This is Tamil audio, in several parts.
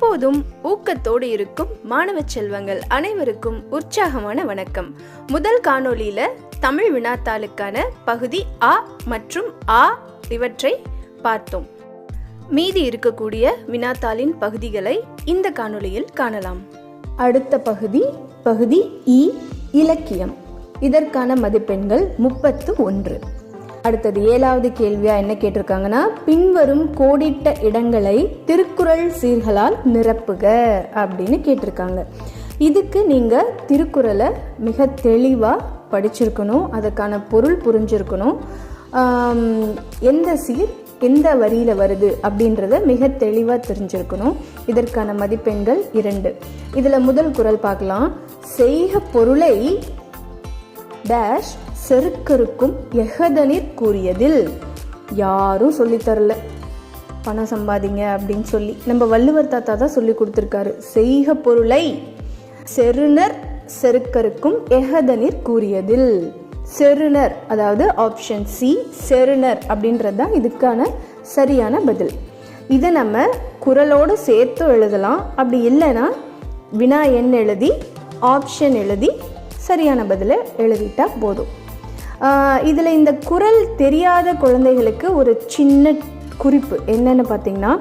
எப்போதும் ஊக்கத்தோடு இருக்கும் மாணவ செல்வங்கள் அனைவருக்கும் உற்சாகமான வணக்கம். முதல் காணொளியில தமிழ் வினாத்தாளுக்கான பகுதி அ மற்றும் ஆ இவற்றை பார்த்தோம். மீதி இருக்கக்கூடிய வினாத்தாளின் பகுதிகளை இந்த காணொளியில் காணலாம். அடுத்த பகுதி பகுதி இ இலக்கியம். இதற்கான மதிப்பெண்கள் முப்பத்து ஒன்று. அடுத்தது ஏழாவது கேள்வியா என்ன கேட்டிருக்காங்கன்னா பின்வரும் கோடிட்ட இடங்களை திருக்குறள் சீர்களால் நிரப்புக அப்படின்னு கேட்டிருக்காங்க. இதுக்கு நீங்க திருக்குறளை மிக தெளிவா படிச்சிருக்கணும் அதுக்கான பொருள் புரிஞ்சிருக்கணும். எந்த சீர் எந்த வரியில் வருது அப்படின்றத மிக தெளிவாக தெரிஞ்சிருக்கணும். இதற்கான மதிப்பெண்கள் இரண்டு. இதில் முதல் குறள் பார்க்கலாம். செய்க பொருளை டேஷ் செருக்கருக்கும் எகதனிற் கூறியதில். யாரும் சொல்லித்தரல பணம் சம்பாதிங்க அப்படின்னு சொல்லி. நம்ம வள்ளுவர் தாத்தா தான் சொல்லி கொடுத்துருக்காரு. செய்க பொருளை செருணர் செருக்கருக்கும் எகதனிற் கூறியதில். செருணர் அதாவது ஆப்ஷன் சி செருணர் அப்படின்றது தான் இதுக்கான சரியான பதில். இதை நம்ம குரலோடு சேர்த்து எழுதலாம். அப்படி இல்லைன்னா வினா எண் எழுதி ஆப்ஷன் எழுதி சரியான பதிலை எழுதிட்டா போதும். இதில் இந்த குரல் தெரியாத குழந்தைகளுக்கு ஒரு சின்ன குறிப்பு என்னென்னு பார்த்தீங்கன்னா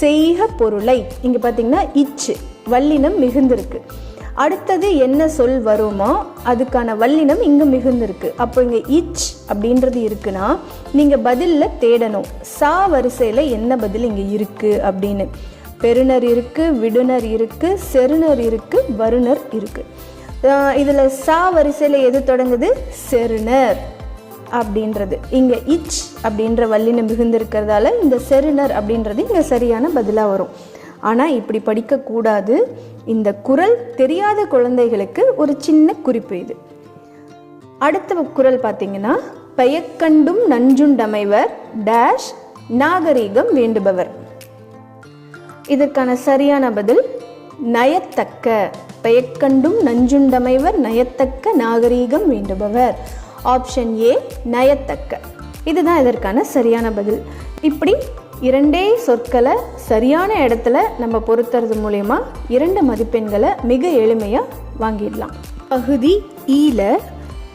செய்க பொருளை. இங்கே பார்த்தீங்கன்னா இச்சு வல்லினம் மிகுந்திருக்கு. அடுத்தது என்ன சொல் வருமோ அதுக்கான வல்லினம் இங்கே மிகுந்திருக்கு. அப்போ இங்கே இச் அப்படின்றது இருக்குன்னா நீங்கள் பதிலில் தேடணும். சா வரிசையில் என்ன பதில் இங்கே இருக்குது அப்படின்னு. பெருனர் இருக்குது விடுனர் இருக்குது செருனர் இருக்குது வருணர் இருக்குது இதில் சா வரிசையில் எது தொடங்குது? செருணர் அப்படின்றது. இங்கே இச் அப்படின்ற வல்லினம் மிகுந்திருக்கிறதால இந்த செருணர் அப்படின்றது இங்கே சரியான பதிலாக வரும். ஆனால் இப்படி படிக்கக்கூடாது இந்த குரல் தெரியாத குழந்தைகளுக்கு ஒரு சின்ன குறிப்பு இது. அடுத்த குரல் பார்த்தீங்கன்னா பெயக்கண்டும் நஞ்சுண்டமைவர் டேஷ் நாகரீகம் வேண்டுபவர். இதற்கான சரியான பதில் நயத்தக்க. பெயக்கண்டும் நஞ்சுண்டமைவர் நயத்தக்க நாகரீகம் வேண்டுபவர். ஆப்ஷன் ஏ நயத்தக்க. இதுதான் இதற்கான சரியான பதில். இப்படி இரண்டே சொற்களை சரியான இடத்துல நம்ம பொருத்துறது மூலயமா இரண்டு மதிப்பெண்களை மிக எளிமையாக வாங்கிடலாம். பகுதி ஈல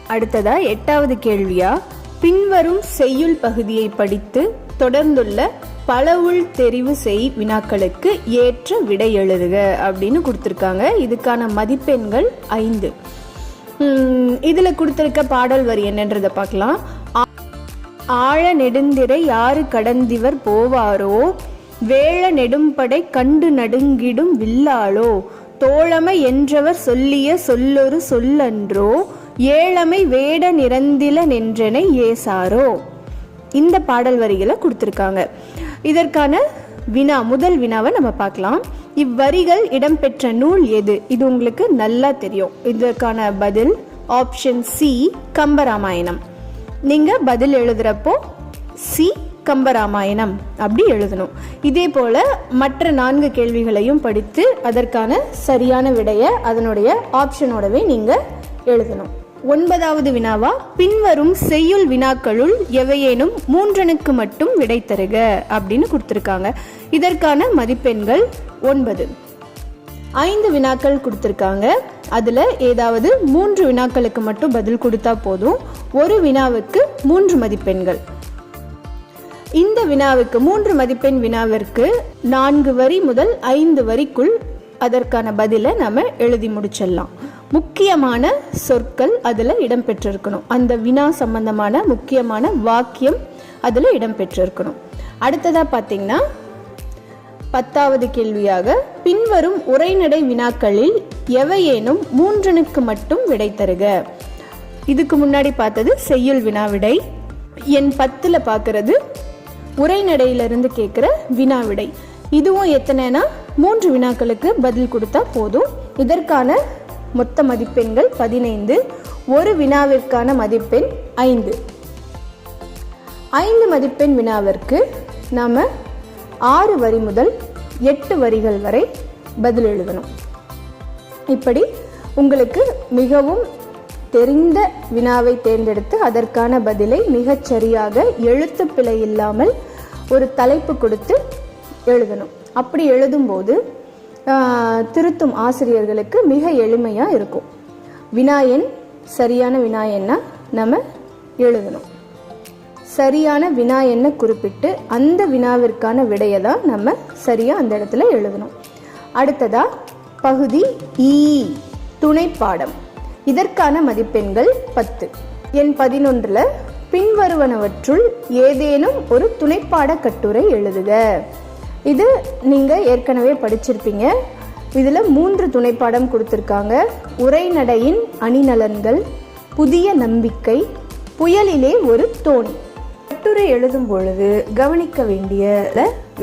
அடுத்ததாக எட்டாவது கேள்வியா? பின்வரும் செய்யுள் பகுதியை படித்து தொடர்ந்துள்ள பலவுள் தெரிவு செய் வினாக்களுக்கு ஏற்ற விடை எழுதுக அப்படின்னு கொடுத்துருக்காங்க. இதுக்கான மதிப்பெண்கள் ஐந்து. இதில் கொடுத்துருக்க பாடல் வரி என்னன்றதை பார்க்கலாம். ஆ- ஆழ நெடுந்திரை யாரு கடந்திவர் போவாரோ? வேழ நெடும்படை கண்டு நடுங்கிடும் வில்லாளோ? தோழமை என்றவர் சொல்லிய சொல்லொரு சொல்லன்றோ? ஏழமை வேட நிறந்தில நின்றனை ஏசாரோ. இந்த பாடல் வரிகளை கொடுத்துருக்காங்க. இதற்கான வினா முதல் வினாவை நம்ம பார்க்கலாம். இவ்வரிகள் இடம்பெற்ற நூல் எது? இது உங்களுக்கு நல்லா தெரியும். இதற்கான பதில் ஆப்ஷன் சி கம்பராமாயணம். நீங்கள் பதில் எழுதுறப்போ சி கம்பராமாயணம் அப்படி எழுதணும். இதே போல் மற்ற நான்கு கேள்விகளையும் படித்து அதற்கான சரியான விடையை அதனுடைய ஆப்ஷனோடவே நீங்கள் எழுதணும். ஒன்பதாவது வினாவா? பின்வரும் செய்யுள் வினாக்களுள் எவையேனும் மூன்றனுக்கு மட்டும் விடை தருக அப்படின்னு கொடுத்துருக்காங்க. இதற்கான மதிப்பெண்கள் ஒன்பது. ஐந்து வினாக்கள் கொடுத்துருக்காங்க. அதில் ஏதாவது மூன்று வினாக்களுக்கு மட்டும் பதில் கொடுத்தா போதும். ஒரு வினாவுக்கு மூன்று மதிப்பெண்கள். இந்த வினாவுக்கு மூன்று மதிப்பெண் வினாவிற்கு நான்கு வரி முதல் ஐந்து வரிக்குள் அதற்கான பதிலை நம்ம எழுதி முடிச்சிடலாம். முக்கியமான சொற்கள் அதில் இடம்பெற்றிருக்கணும். அந்த வினா சம்பந்தமான முக்கியமான வாக்கியம் அதில் இடம்பெற்றிருக்கணும். அடுத்ததாக பார்த்தீங்கன்னா பத்தாவது கேள்வியாக பின்வரும் உரைநடை வினாக்களில் எவையேனும் மூன்றனுக்கு மட்டும் விடை தருக. இதுக்கு முன்னாடி பார்த்தது செய்யுள் வினா விடை என் பத்தில் பார்க்கறது உரைநடையிலிருந்து கேட்குற வினா விடை இதுவும் எத்தனைனா மூன்று வினாக்களுக்கு பதில் கொடுத்தா போதும். இதற்கான மொத்த மதிப்பெண்கள் பதினைந்து. ஒரு வினாவிற்கான மதிப்பெண் ஐந்து. ஐந்து மதிப்பெண் வினாவிற்கு நாம் ஆறு வரி முதல் எட்டு வரிகள் வரை பதில் எழுதணும். இப்படி உங்களுக்கு மிகவும் தெரிந்த வினாவை தேர்ந்தெடுத்து அதற்கான பதிலை மிகச்சரியாக எழுத்து பிழை இல்லாமல் ஒரு தலைப்பு கொடுத்து எழுதணும். அப்படி எழுதும்போது திருத்தும் ஆசிரியர்களுக்கு மிக எளிமையாக இருக்கும். வினாயன் சரியான வினாயன்னா நம்ம எழுதணும். சரியான வினா என்ன குறிப்பிட்டு அந்த வினாவிற்கான விடையை தான் நம்ம சரியாக அந்த இடத்துல எழுதணும். அடுத்ததா பகுதி இ துணைப்பாடம் இதற்கான மதிப்பெண்கள் பத்து. எண் பதினொன்றில் பின்வருவனவற்றுள் ஏதேனும் ஒரு துணைப்பாட கட்டுரை எழுதுக. இது நீங்கள் ஏற்கனவே படிச்சிருப்பீங்க. இதில் மூன்று துணைப்பாடம் கொடுத்துருக்காங்க. உரைநடையின் அணிநலன்கள் புதிய நம்பிக்கை புயலிலே ஒரு தோணி. கட்டுரை எழுதும் பொழுது கவனிக்க வேண்டிய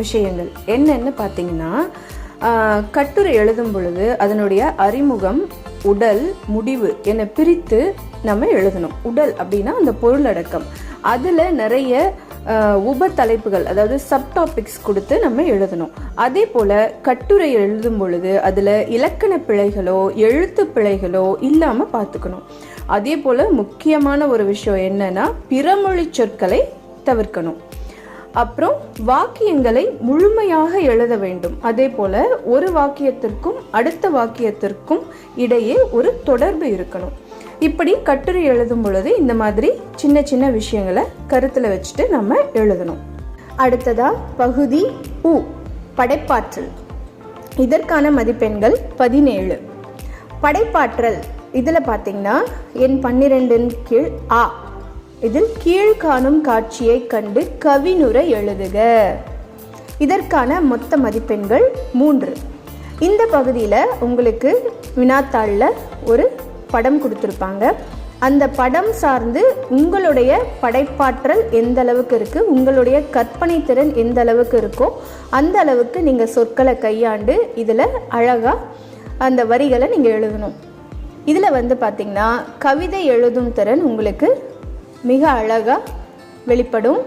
விஷயங்கள். என்னென்னு பார்த்தீங்கன்னா கட்டுரை எழுதும் பொழுது அதனுடைய அறிமுகம் உடல் முடிவு என பிரித்து நம்ம எழுதணும். உடல் அப்படின்னா அந்த பொருளடக்கம் அதில் நிறைய உப தலைப்புகள் அதாவது சப் டாபிக்ஸ் கொடுத்து நம்ம எழுதணும். அதே போல் கட்டுரை எழுதும் பொழுது அதில் இலக்கண பிழைகளோ எழுத்து பிழைகளோ இல்லாமல் பார்த்துக்கணும் அதே போல் முக்கியமான ஒரு விஷயம் என்னன்னா பிறமொழி சொற்களை தவிர்க்கணும். அப்புறம் வாக்கியங்களை முழுமையாக எழுத வேண்டும். அதே போல் ஒரு வாக்கியத்திற்கும் அடுத்த வாக்கியத்திற்கும் இடையே ஒரு தொடர்பு இருக்கணும். இப்படி கட்டுரை எழுதும் பொழுது இந்த மாதிரி சின்ன சின்ன விஷயங்களை கருத்தில் வச்சுட்டு நம்ம எழுதணும். அடுத்ததா பகுதி உ படைப்பாற்றல். இதற்கான மதிப்பெண்கள் பதினேழு. படைப்பாற்றல் இதில் பார்த்தீங்கன்னா என் பன்னிரெண்டின் கீழ் ஆ. இதில் கீழ்காணும் காட்சியை கண்டு கவினுரை எழுதுக. இதற்கான மொத்த மதிப்பெண்கள் மூன்று. இந்த பகுதியில் உங்களுக்கு வினாத்தாளில் ஒரு படம் கொடுத்துருப்பாங்க. அந்த படம் சார்ந்து உங்களுடைய படைப்பாற்றல் எந்த அளவுக்கு இருக்குது உங்களுடைய கற்பனை திறன் எந்த அளவுக்கு இருக்கோ அந்த அளவுக்கு நீங்கள் சொற்களை கையாண்டு இதில் அழகாக அந்த வரிகளை நீங்கள் எழுதணும். இதில் வந்து பார்த்திங்கன்னா கவிதை எழுதும் திறன் உங்களுக்கு மிக அழகாக வெளிப்படும்.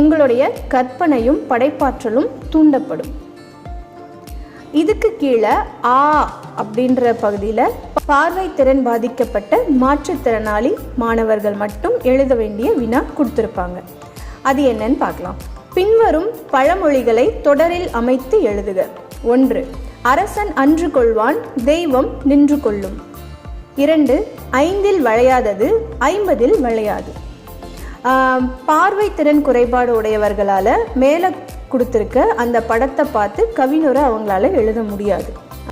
உங்களுடைய கற்பனையும் படைப்பாற்றலும் தூண்டப்படும். இதுக்கு கீழே ஆ அப்படின்ற பகுதியில் பார்வை திறன் பாதிக்கப்பட்ட மாற்றுத்திறனாளி மாணவர்கள் மட்டும் எழுத வேண்டிய வினா கொடுத்துருப்பாங்க. அது என்னன்னு பார்க்கலாம். பின்வரும் பழமொழிகளை தொடரில் அமைத்து எழுதுக. ஒன்று அரசன் அன்று கொள்வான் தெய்வம் நின்று கொள்ளும். இரண்டு ஐந்தில் வளையாதது ஐம்பதில் வளையாது. பார்வை திறன் குறைபாடு உடையவர்களால் மேலே கொடுத்துருக்க அந்த படத்தை பார்த்து கவிஞரை அவங்களால எழுத முடியாது.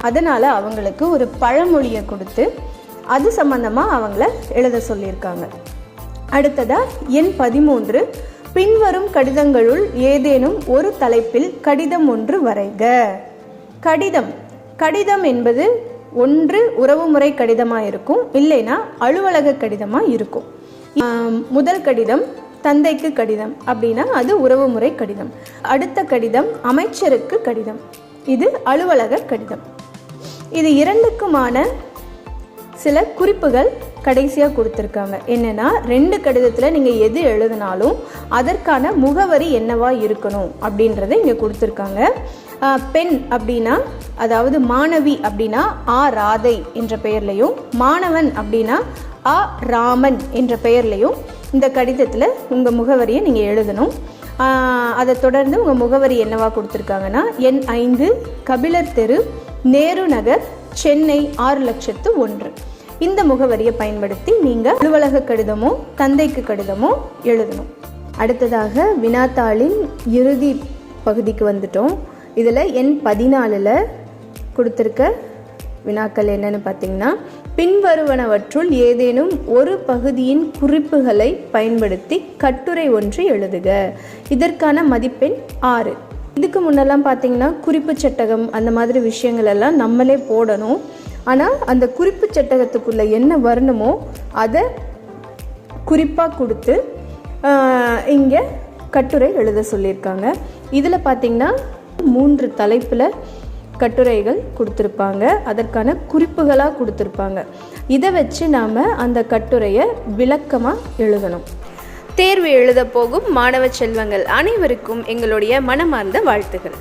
அதனால் அவங்களுக்கு ஒரு பழமொழியை கொடுத்து அது சம்பந்தமாக அவங்கள எழுத சொல்லியிருக்காங்க. அடுத்ததாக எண் பதிமூன்று பின்வரும் கடிதங்களுள் ஏதேனும் ஒரு தலைப்பில் கடிதம் ஒன்று வரைக. கடிதம். கடிதம் என்பது ஒன்று உறவுமுறை கடிதமாக இருக்கும் இல்லைன்னா அலுவலக கடிதமாக இருக்கும். முதல் கடிதம் தந்தைக்கு கடிதம் அப்படின்னா அது உறவுமுறை கடிதம். அடுத்த கடிதம் அமைச்சருக்கு கடிதம். இது அலுவலக கடிதம். இது இரண்டுக்குமான சில குறிப்புகள் கடைசியாக கொடுத்துருக்காங்க. என்னென்னா ரெண்டு கடிதத்தில் நீங்கள் எது எழுதினாலும் அதற்கான முகவரி என்னவா இருக்கணும் அப்படின்றத இங்கே கொடுத்துருக்காங்க. பெண் அப்படின்னா அதாவது மாணவி அப்படின்னா ஆ ராதை என்ற பெயர்லையும் மாணவன் அப்படின்னா ஆ ராமன் என்ற பெயர்லையும் இந்த கடிதத்தில் உங்கள் முகவரியை நீங்கள் எழுதணும். அதை தொடர்ந்து உங்கள் முகவரி என்னவா கொடுத்துருக்காங்கன்னா எண் ஐந்து கபிலர் தெரு நேரு நகர் சென்னை ஆறு லட்சத்து ஒன்று. இந்த முகவரியை பயன்படுத்தி நீங்கள் அலுவலக கடிதமோ தந்தைக்கு கடிதமோ எழுதணும். அடுத்ததாக வினாத்தாளின் இறுதி பகுதிக்கு வந்துட்டோம். இதில் எண் பதினாலில் கொடுத்துருக்க வினாக்கள் என்னென்னு பார்த்தீங்கன்னா பின்வருவனவற்றுள் ஏதேனும் ஒரு பகுதியின் குறிப்புகளை பயன்படுத்தி கட்டுரை ஒன்று எழுதுக. இதற்கான மதிப்பெண் ஆறு. இதுக்கு முன்னெல்லாம் பார்த்தீங்கன்னா குறிப்பு சட்டகம் அந்த மாதிரி விஷயங்கள் எல்லாம் நம்மளே போடணும். ஆனால் அந்த குறிப்பு சட்டகத்துக்குள்ளே என்ன வரணுமோ அதை குறிப்பாக கொடுத்து இங்கே கட்டுரை எழுத சொல்லியிருக்காங்க. இதில் பார்த்தீங்கன்னா மூன்று தலைப்பில் கட்டுரைகள் கொடுத்துருப்பாங்க. அதற்கான குறிப்புகளாக கொடுத்துருப்பாங்க. இதை வச்சு நாம் அந்த கட்டுரையை விளக்கமாக எழுதணும். தேர்வு எழுத போகும் மாணவ செல்வங்கள் அனைவருக்கும் எங்களுடைய மனமார்ந்த வாழ்த்துகள்